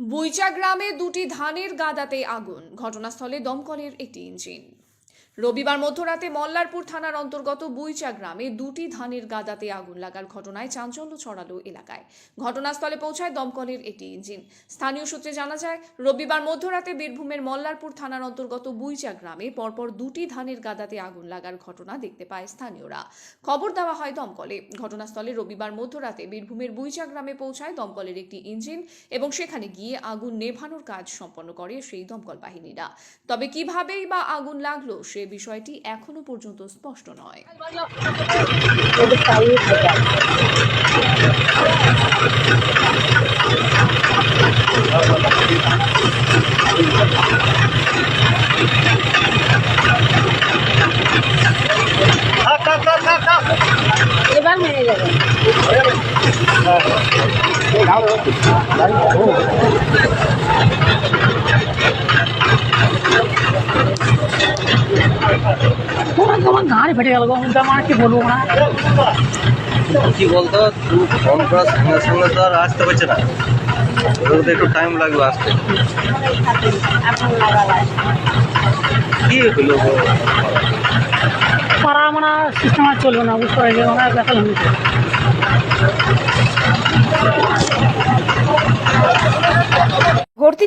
বুইচা গ্রামে দুটি ধানের গাদাতে আগুন। ঘটনাস্থলে দমকলের একটি ইঞ্জিন। রবিবার মধ্যরাতে মল্লারপুর থানার অন্তর্গত বুইচা গ্রামে দুটি ধানের গাদাতে আগুন লাগার ঘটনায় চাঞ্চল্য ছড়ালো এলাকায়। ঘটনাস্থলে পৌঁছায় দমকলের একটি ইঞ্জিন। স্থানীয় সূত্রে জানা যায়, রবিবার মধ্যরাতে বীরভূমের মল্লারপুর থানার অন্তর্গত বুইচা গ্রামে পরপর দুটি ধানের গাদাতে আগুন লাগার ঘটনা দেখতে পায় স্থানীয়রা। খবর দেওয়া হয় দমকলে। ঘটনাস্থলে রবিবার মধ্যরাতে বীরভূমের বুইচা গ্রামে পৌঁছায় দমকলের একটি ইঞ্জিন এবং সেখানে গিয়ে আগুন নেভানোর কাজ সম্পন্ন করে সেই দমকল বাহিনীরা। তবে কিভাবেই বা আগুন লাগল সে বিষয়টি এখনও পর্যন্ত স্পষ্ট নয়। এবার যাবে। গাড়ি ফেটে গেল গো আমার কি বলব না। কি বলতো তুই ফোন করার সঙ্গে সঙ্গে তো আর আসতে পারছে না। ওদের তো একটু টাইম লাগবে আসতে। কি হলো? পাড়া মানে সিস্টেম আর চলবে না বুঝতে পারছি হয়েছে ভর্তি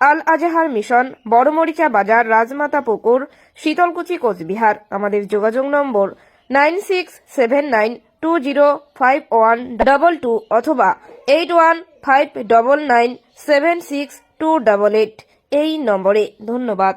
আল আজাহার মিশন, বড়মরিচা বাজার, রাজমাতা পুকুর, শীতলকুচি কোচবিহার। আমাদের যোগাযোগ number nine six seven nine two zero five one double two অথবা eight one five double nine seven six two double eight এই নম্বরে। ধন্যবাদ।